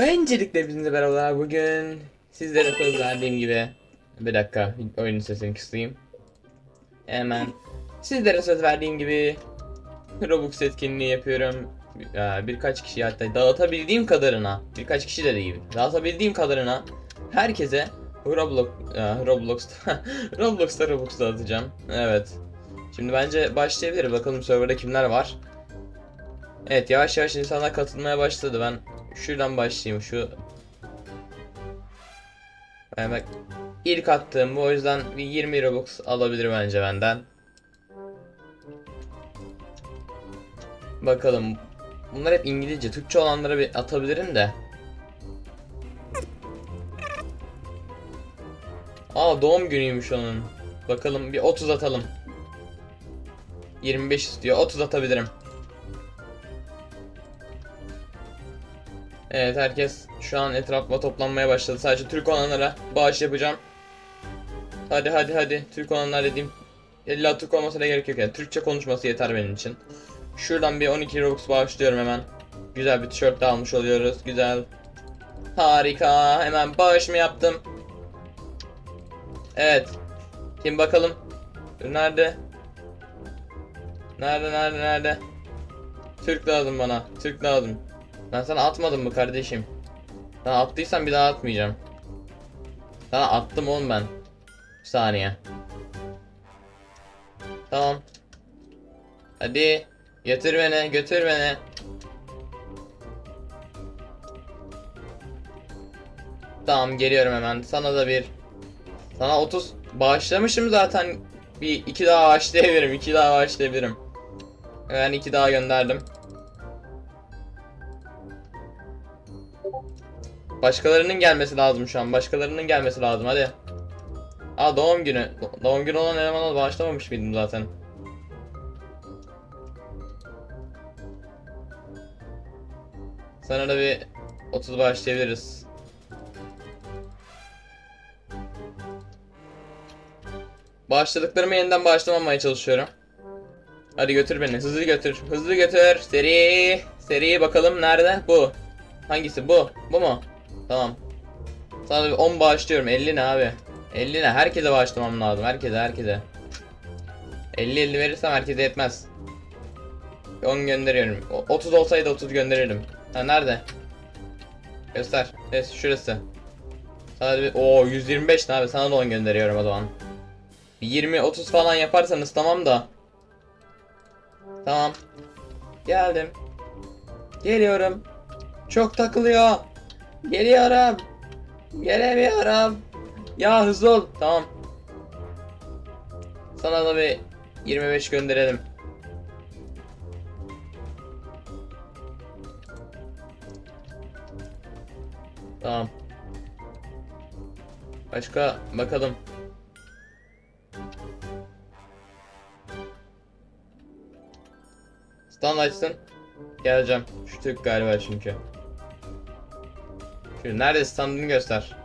Öncelikle bizimle beraber bugün sizlere söz verdiğim gibi bir dakika oyunun sesini kısayım. Hemen sizlere söz verdiğim gibi Robux etkinliği yapıyorum. Ee, Birkaç kişi hatta dağıtabildiğim kadarına birkaç kişi de değil dağıtabildiğim kadarına herkese Roblox e, Roblox'ta Roblox'ta Robux dağıtacağım. Evet. Şimdi bence başlayabiliriz. Bakalım serverda kimler var. Evet yavaş yavaş insanlar katılmaya başladı. Ben şuradan başlayayım. Şu ben bak ilk attığım bu o yüzden bir 20 Robux alabilir bence benden. Bakalım. Bunlar hep İngilizce. Türkçe olanlara bir atabilirim de. Aa doğum günüymüş onun. Bakalım bir 30 atalım. 25 istiyor. 30 atabilirim. Evet herkes şu an etrafıma toplanmaya başladı. Sadece Türk olanlara bağış yapacağım. Hadi hadi hadi. Türk olanlar dediğim illa Türk olmasına gerek yok yani. Türkçe konuşması yeter benim için. Şuradan bir 12 Robux bağışlıyorum hemen. Güzel bir tişört de almış oluyoruz. Güzel. Harika. Hemen bağış mı yaptım? Evet. Kim bakalım? Nerede? Nerede nerede nerede? Türk lazım bana. Türk lazım. Ben sana atmadım mı kardeşim? Sana attıysan bir daha atmayacağım. Sana attım oğlum ben. Bir saniye. Tamam. Hadi. Götür beni, götür beni. Tamam geliyorum hemen. Sana da bir. Sana 30 bağışlamışım zaten. Bir iki daha bağışlayabilirim. iki daha bağışlayabilirim. Ben iki daha gönderdim. Başkalarının gelmesi lazım şu an. Başkalarının gelmesi lazım hadi. Aa doğum günü. Do- doğum günü olan elemana bağışlamamış mıydım zaten? Sana da bir 30 bağışlayabiliriz. Bağışladıklarımı yeniden bağışlamamaya çalışıyorum. Hadi götür beni. Hızlı götür. Hızlı götür. Seri. Seri bakalım nerede? Bu. Hangisi? Bu. Bu mu? Tamam. Sana bir 10 bağışlıyorum. 50 ne abi? 50 ne? Herkese bağışlamam lazım. Herkese herkese. 50 50 verirsem herkese yetmez. 10 gönderiyorum. O- 30 olsaydı 30 gönderirdim. Ha nerede? Göster. Evet şurası. Sana bir o 125 ne abi? Sana da 10 gönderiyorum o zaman. Bir 20 30 falan yaparsanız tamam da. Tamam. Geldim. Geliyorum. Çok takılıyor. Geliyorum. Gelemiyorum. Ya hızlı ol. Tamam. Sana da bir 25 gönderelim. Tamam. Başka bakalım. Stand açsın. Geleceğim. Şu Türk galiba çünkü. Şu nerede standını göster.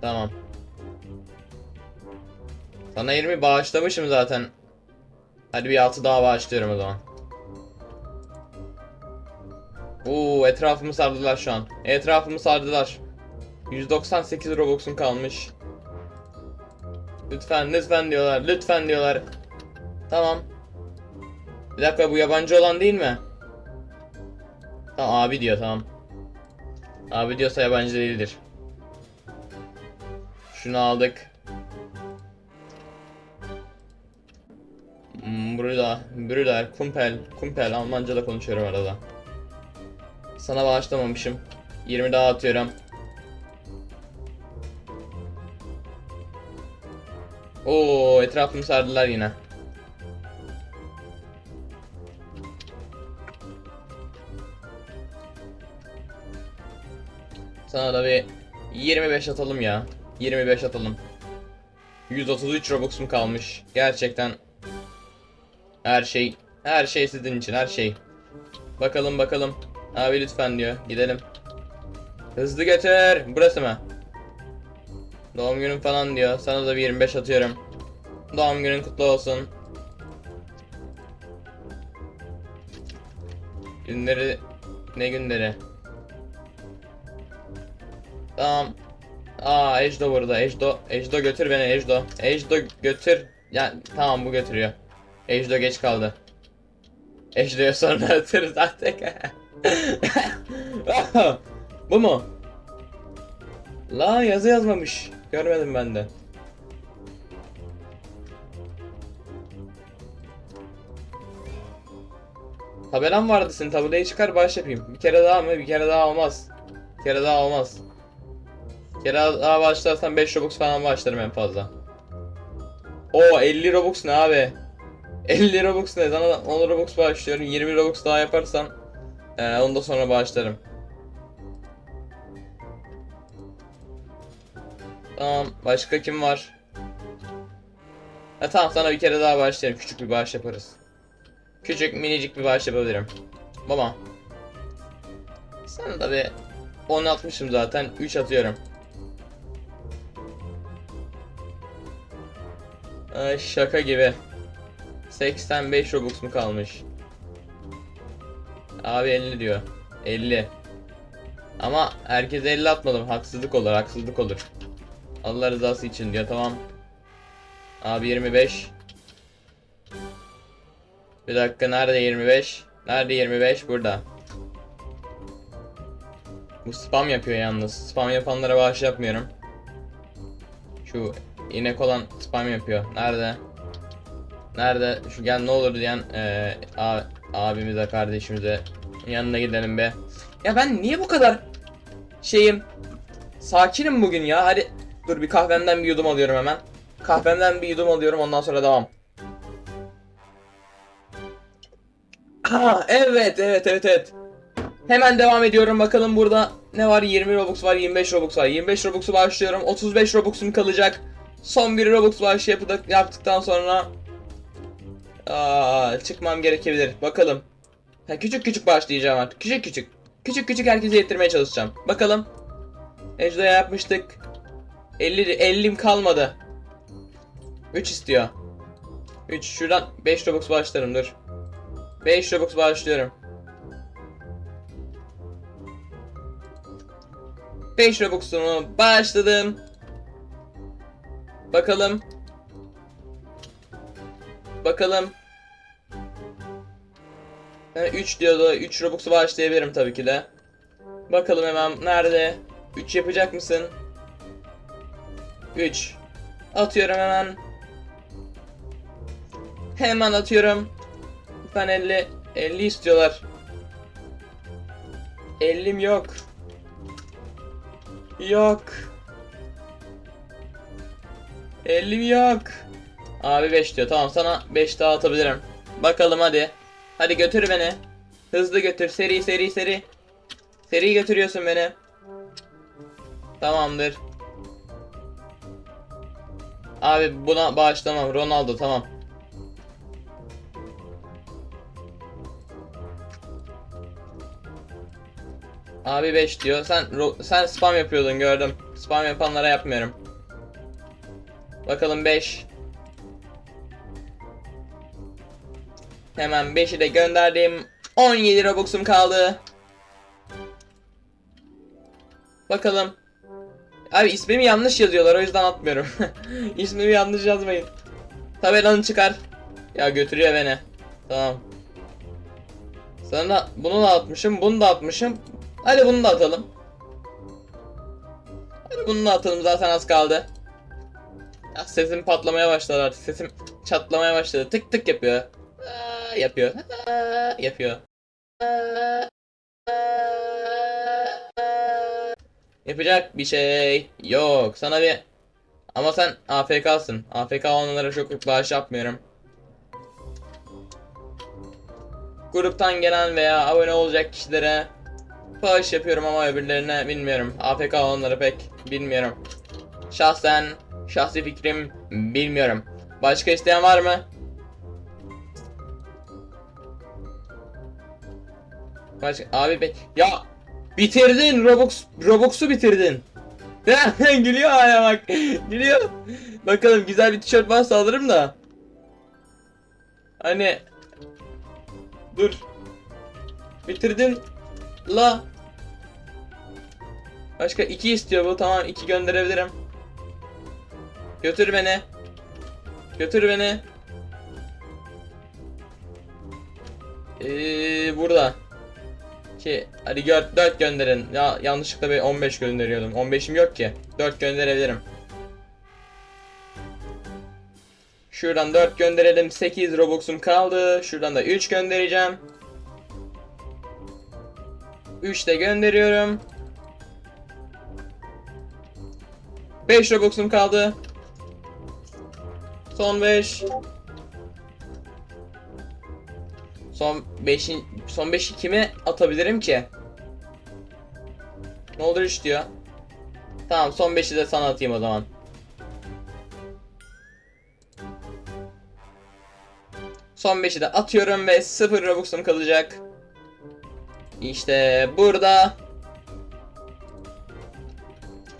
Tamam. Sana 20 bağışlamışım zaten. Hadi bir 6 daha bağışlıyorum o zaman. Oo etrafımı sardılar şu an. Etrafımı sardılar. 198 Robux'um kalmış. Lütfen lütfen diyorlar. Lütfen diyorlar. Tamam. Bir dakika bu yabancı olan değil mi? Tamam abi diyor tamam. Abi diyorsa yabancı değildir. Şunu aldık. Hmm, Burada, Brüder, Kumpel, Kumpel Almanca da konuşuyorum arada. Sana bağışlamamışım. 20 daha atıyorum. Oo, etrafımı sardılar yine. Sana da bir 25 atalım ya. 25 atalım. 133 Robux'um kalmış. Gerçekten her şey her şey sizin için her şey. Bakalım bakalım. Abi lütfen diyor. Gidelim. Hızlı götür. Burası mı? Doğum günün falan diyor. Sana da bir 25 atıyorum. Doğum günün kutlu olsun. Günleri Ne günleri? Tamam. Aa Ejdo burada. Ejdo. Ejdo götür beni Ejdo. Ejdo götür. Ya tamam bu götürüyor. Ejdo geç kaldı. Ejdo'ya sonra atarız artık. bu mu? La yazı yazmamış. Görmedim ben de. Tabelam vardı senin tabelayı çıkar bağış yapayım. Bir kere daha mı? Bir kere daha olmaz. Bir kere daha olmaz. Daha başlarsan 5 Robux falan başlarım en fazla. O 50 Robux ne abi? 50 Robux ne? Sana 10 Robux bağışlıyorum. 20 Robux daha yaparsan ee, onu sonra bağışlarım. Tamam. Başka kim var? Ha tamam sana bir kere daha bağışlayalım. Küçük bir bağış yaparız. Küçük minicik bir bağış yapabilirim. Baba. Sana da bir 10 atmışım zaten. 3 atıyorum. Ay şaka gibi. 85 Robux mu kalmış? Abi 50 diyor. 50. Ama herkese 50 atmadım. Haksızlık olur, haksızlık olur. Allah rızası için diyor tamam. Abi 25. Bir dakika nerede 25? Nerede 25? Burada. Bu spam yapıyor yalnız. Spam yapanlara bağış yapmıyorum. Şu inek olan spam yapıyor. Nerede? Nerede? Şu gel ne olur diyen a- abimize kardeşimize yanına gidelim be. Ya ben niye bu kadar şeyim sakinim bugün ya. Hadi dur bir kahvemden bir yudum alıyorum hemen. Kahvemden bir yudum alıyorum ondan sonra devam. Ha evet evet evet evet. Hemen devam ediyorum bakalım burada ne var 20 Robux var 25 Robux var 25 Robux'u başlıyorum 35 Robux'um kalacak Son bir Robux bağışı yapıp, yaptıktan sonra Aa, çıkmam gerekebilir. Bakalım. Ha, Küçük küçük başlayacağım artık. Küçük küçük. Küçük küçük herkese yetirmeye çalışacağım. Bakalım. Ejdo'ya yapmıştık. 50 50'm kalmadı. 3 istiyor. 3 şuradan 5 Robux başlarım dur. 5 Robux başlıyorum. 5 Robux'umu başladım. Bakalım. Bakalım. Yani 3 diyordu. 3 Robux'u başlayabilirim tabii ki de. Bakalım hemen nerede? 3 yapacak mısın? 3. Atıyorum hemen. Hemen atıyorum. Lütfen 50 50 istiyorlar. 50'm yok. Yok. 50'm yok. Abi 5 diyor. Tamam sana 5 daha atabilirim. Bakalım hadi. Hadi götür beni. Hızlı götür. Seri seri seri. Seri götürüyorsun beni. Tamamdır. Abi buna bağışlamam. Ronaldo tamam. Abi 5 diyor. Sen sen spam yapıyordun gördüm. Spam yapanlara yapmıyorum. Bakalım 5. Hemen 5'i de gönderdim. 17 Robux'um kaldı. Bakalım. Abi ismimi yanlış yazıyorlar o yüzden atmıyorum. ismimi yanlış yazmayın. Tabelanı çıkar. Ya götürüyor beni. Tamam. Sana bunu da atmışım, bunu da atmışım. Hadi bunu da atalım. Hadi bunu da atalım zaten az kaldı. Ya sesim patlamaya başladı artık. Sesim çatlamaya başladı. Tık tık yapıyor. Aa, yapıyor. Aa, yapıyor. Aa, Yapacak bir şey yok. Sana bir ama sen AFK'sın. AFK olanlara çok bağış yapmıyorum. Gruptan gelen veya abone olacak kişilere bağış yapıyorum ama öbürlerine bilmiyorum. AFK olanları pek bilmiyorum. Şahsen şahsi fikrim bilmiyorum. Başka isteyen var mı? Başka abi be ya bitirdin Robux Robux'u bitirdin. Gülüyor hala bak. Gülüyor. Bakalım güzel bir tişört varsa alırım da. Hani Dur. Bitirdin. La. Başka iki istiyor bu. Tamam iki gönderebilirim. Götür beni. Götür beni. Ee, burada. Ki hadi gör 4 gönderin. Ya yanlışlıkla bir 15 gönderiyordum. 15'im yok ki. 4 gönderebilirim. Şuradan 4 gönderelim. 8 Robux'um kaldı. Şuradan da 3 göndereceğim. 3 de gönderiyorum. 5 Robux'um kaldı. Son 5. Son 5'in son 5'i kime atabilirim ki? Ne olur iş diyor. Tamam son 5'i de sana atayım o zaman. Son 5'i de atıyorum ve 0 Robux'um kalacak. İşte burada.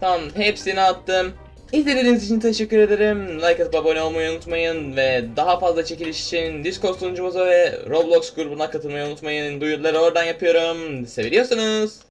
Tamam hepsini attım. İzlediğiniz için teşekkür ederim. Like atıp abone olmayı unutmayın ve daha fazla çekiliş için Discord sunucumuza ve Roblox grubuna katılmayı unutmayın. Duyuruları oradan yapıyorum. Seviyorsunuz.